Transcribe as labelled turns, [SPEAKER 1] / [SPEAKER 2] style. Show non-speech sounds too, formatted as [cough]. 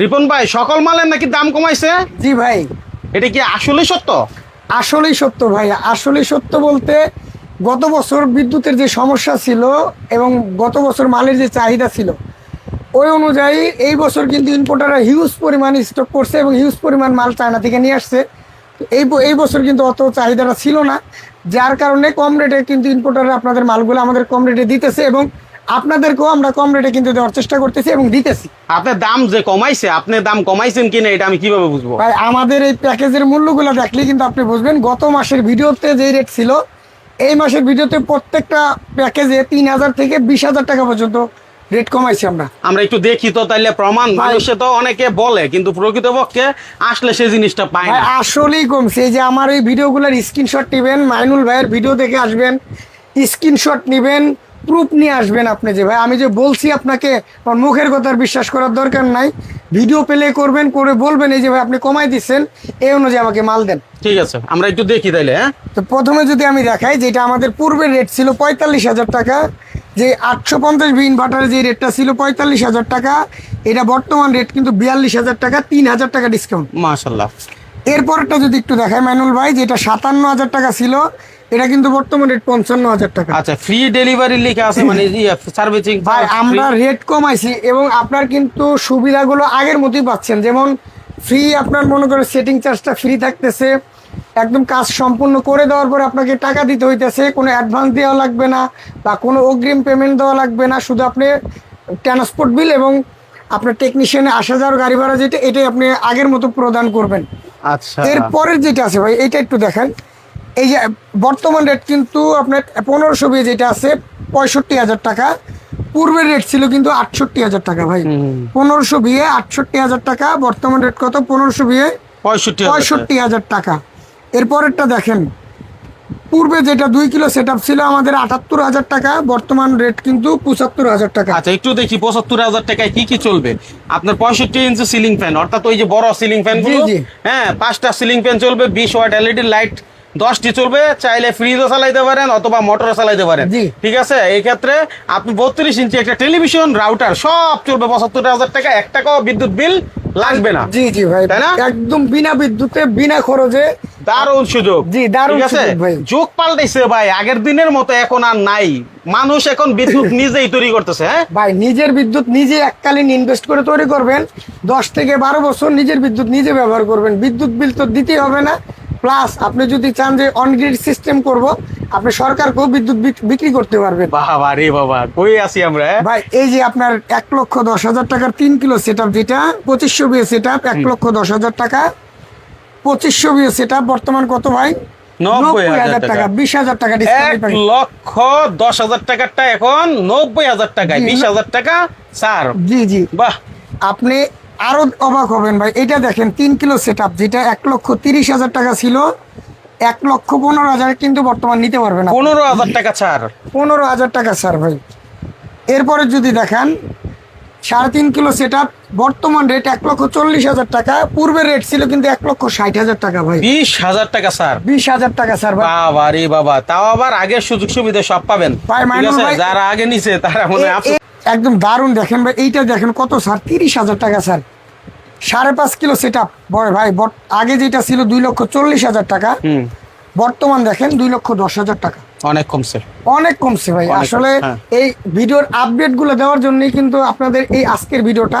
[SPEAKER 1] রিপন ভাই সকল মালের নাকি দাম কমাইছে?
[SPEAKER 2] জি ভাই।
[SPEAKER 1] এটা কি আসলে সত্য?
[SPEAKER 2] আসলেই সত্য ভাই আসলেই সত্য বলতে গত বছর বিদ্যুতের যে সমস্যা ছিল এবং গত বছর মালের যে চাহিদা ছিল ওই অনুযায়ী এই বছর কিন্তু ইম্পোর্টাররা হিউজ পরিমাণ স্টক করছে এবং হিউজ পরিমাণ মাল চায়না থেকে নিয়ে আসছে। এই এই বছর কিন্তু অত চাহিদাটা ছিল না যার কারণে কম রেটে কিন্তু ইম্পোর্টাররা আপনাদের মালগুলো আমাদের কম রেটে দিতেছে এবং আপনাদেরকেও আমরা কম রেটে কিন্তু দেওয়ার চেষ্টা করতেছি এবং দিতেছি।
[SPEAKER 1] আপনার দাম যে কমাইছে আপনি দাম কমাইছেন কিনা এটা আমি কীভাবে বুঝব?
[SPEAKER 2] ভাই আমাদের এই প্যাকেজের মূল্যগুলো দেখলে কিন্তু আপনি বুঝবেন গত মাসের ভিডিওতে যে রেট ছিল এই মাসের ভিডিওতে প্রত্যেকটা প্যাকেজে তিন হাজার থেকে বিশ হাজার টাকা পর্যন্ত রেট কমাইছি আমরা।
[SPEAKER 1] আমরা একটু দেখি তো তাইলে প্রমাণ। মানুষে তো অনেকে বলে কিন্তু প্রকৃতপক্ষে আসলে সেই জিনিসটা পায় না।
[SPEAKER 2] আসলেই কমছে। এই যে আমার এই ভিডিওগুলোর স্ক্রিনশট নেবেন মাইনুল ভাইয়ের ভিডিও দেখে আসবেন স্ক্রিনশট নেবেন প্রুফ নিয়ে আসবেন আপনি যে ভাই। আমি যে বলছি আপনাকে মুখের কথার বিশ্বাস করার দরকার নাই। ভিডিও প্লে করবেন করে বলবেন এই যে ভাই আপনি কমাই দিচ্ছেন এই অনুযায়ী আমাকে মাল দেন।
[SPEAKER 1] ঠিক আছে আমরা একটু দেখি তাইলে হ্যাঁ?
[SPEAKER 2] তো প্রথমে যদি আমি দেখাই যেটা আমাদের পূর্বের রেট ছিল পঁয়তাল্লিশ হাজার টাকা যে আটশো পঞ্চাশ বি ইনভার্টারের যে রেটটা ছিল পঁয়তাল্লিশ হাজার টাকা এটা বর্তমান রেট কিন্তু বিয়াল্লিশ হাজার টাকা তিন হাজার টাকা ডিসকাউন্ট
[SPEAKER 1] মাশাল্লাহ।
[SPEAKER 2] এরপরটা যদি একটু দেখায় ম্যানুল ভাই যেটা সাতান্ন হাজার টাকা ছিল এটা কিন্তু বর্তমান রেট পঞ্চান্ন হাজার টাকা।
[SPEAKER 1] আচ্ছা ফ্রি ডেলিভারি লেখা আছে মানে সার্ভিসিং
[SPEAKER 2] ভাই আমরা রেট কমাইছি এবং আপনার কিন্তু সুবিধাগুলো আগের মতোই পাচ্ছেন। যেমন ফ্রি আপনার মনে করেন সেটিং চার্জটা ফ্রি থাকতেছে একদম কাজ সম্পূর্ণ করে দেওয়ার পরে আপনাকে টাকা দিতে হইতেছে কোনো অ্যাডভান্স দেওয়া লাগবে না বা কোনো অগ্রিম পেমেন্ট দেওয়া লাগবে না শুধু আপনি ট্রান্সপোর্ট বিল এবং আপনার টেকনিশিয়ানে আসা যাওয়ার গাড়ি ভাড়া যেটা এটাই আপনি আগের মতো প্রদান করবেন।
[SPEAKER 1] আচ্ছা।
[SPEAKER 2] এরপরের যেটা আছে ভাই এটা একটু দেখেন। এই যে বর্তমান রেট কিন্তু আপনার পনেরোশো বিয়ে যেটা আছে পঁয়ষট্টি হাজার টাকা। পূর্বের রেট ছিল কিন্তু আটষট্টি হাজার টাকা ভাই। পনেরোশো বিয়ে আটষট্টি হাজার টাকা বর্তমান রেট কত? পনেরোশো বিয়ে
[SPEAKER 1] পঁয়ষট্টি হাজার টাকা।
[SPEAKER 2] পঁয়ষট্টি হাজার টাকা। এরপরেরটা দেখেন পূর্বে যেটা দুই কিলো সেট ছিল আমাদের আটাত্তর হাজার টাকা বর্তমান রেট কিন্তু পঁচাত্তর হাজার টাকা।
[SPEAKER 1] আচ্ছা একটু দেখি পঁচাত্তর হাজার টাকায় কি কি চলবে। আপনার পঁয়ষট্টি ইঞ্চি সিলিং ফ্যান অর্থাৎ ওই যে বড় সিলিং ফ্যান। হ্যাঁ পাঁচটা সিলিং ফ্যান চলবে বিশ ওয়াট এলইডি লাইট দশটি চলবে চাইলে ফ্রিজও চালাইতে পারেন অথবা মোটরও চালাইতে পারেন। ঠিক আছে? এই ক্ষেত্রে আপনি বত্রিশ ইঞ্চি একটা টেলিভিশন রাউটার সব চলবে পঁচাত্তর হাজার টাকা এক টাকাও বিদ্যুৎ বিল লাগবে না।
[SPEAKER 2] জি জি ভাই
[SPEAKER 1] তাই না?
[SPEAKER 2] একদম বিনা বিদ্যুতে বিনা খরচে।
[SPEAKER 1] দারুণ সুযোগ।
[SPEAKER 2] জি, দারুণ? সুযোগ ভাই।
[SPEAKER 1] যুগ পাল্টাইছে ভাই আগের দিনের মতো এখন আর নাই। মানুষ এখন বিদ্যুৎ [laughs] নিজেই তৈরি করতেছে হ্যাঁ?
[SPEAKER 2] ভাই নিজের বিদ্যুৎ নিজে এককালীন ইনভেস্ট করে তৈরি করবেন। দশ থেকে বারো বছর নিজের বিদ্যুৎ নিজে ব্যবহার করবেন। বিদ্যুৎ বিল তো দিতেই হবে না। প্লাস আপনি যদি চান যে অনগ্রিড সিস্টেম করব আপনি সরকারকেও বিদ্যুৎ বিক্রি করতে পারবেন।
[SPEAKER 1] বাবা রে বাবা কই আছি আমরা হ্যাঁ?
[SPEAKER 2] ভাই এই যে আপনার এক লক্ষ দশ হাজার টাকার তিন কিলো সেটআপ যেটা পঁচিশশো বিয়ে সেট আপ এক লক্ষ দশ হাজার টাকা। পঁচিশশো বিয়ে সেটআপ বর্তমান কত ভাই?
[SPEAKER 1] নব্বই হাজার টাকা।
[SPEAKER 2] বিশ হাজার টাকা
[SPEAKER 1] এক লক্ষ দশ হাজার টাকারটা এখন নব্বই হাজার টাকায় বিশ হাজার টাকা স্যার
[SPEAKER 2] জি জি।
[SPEAKER 1] বাহ।
[SPEAKER 2] আপনি আরও অবাক হবেন ভাই। এটা দেখেন তিন কিলো সেট যেটা এক লক্ষ তিরিশ হাজার টাকা ছিল এক লক্ষ পনেরো হাজার কিন্তু বর্তমান নিতে পারবেন আপনি।
[SPEAKER 1] পনেরো হাজার টাকা ছাড়।
[SPEAKER 2] পনেরো হাজার টাকা স্যার ভাই। এরপরে যদি দেখেন সাড়ে তিন কিলো সেট বর্তমান রেট এক লক্ষ চল্লিশ হাজার টাকা পূর্বের রেট ছিল কিন্তু এক লক্ষ ষাট হাজার টাকা ভাই।
[SPEAKER 1] বিশ হাজার টাকা স্যার
[SPEAKER 2] বিশ হাজার টাকা স্যার
[SPEAKER 1] বাবা রে বাবা তাও আবার আগের সুযোগ সুবিধা সব পাবেন। যারা আগে নিছে তারা মনে
[SPEAKER 2] একদম দারুণ দেখেন ভাই। এইটা দেখেন কত স্যার তিরিশ হাজার টাকা স্যার সাড়ে পাঁচ কিলো সেট আপ ভাই আগে যেটা ছিল দুই লক্ষ চল্লিশ হাজার টাকা বর্তমান দেখেন দুই লক্ষ দশ হাজার টাকা।
[SPEAKER 1] অনেক কমছে।
[SPEAKER 2] অনেক কমছে ভাই। আসলে
[SPEAKER 1] হ্যাঁ।
[SPEAKER 2] এই ভিডিওর আপডেটগুলো দেওয়ার জন্যই কিন্তু আপনাদের এই আজকের ভিডিওটা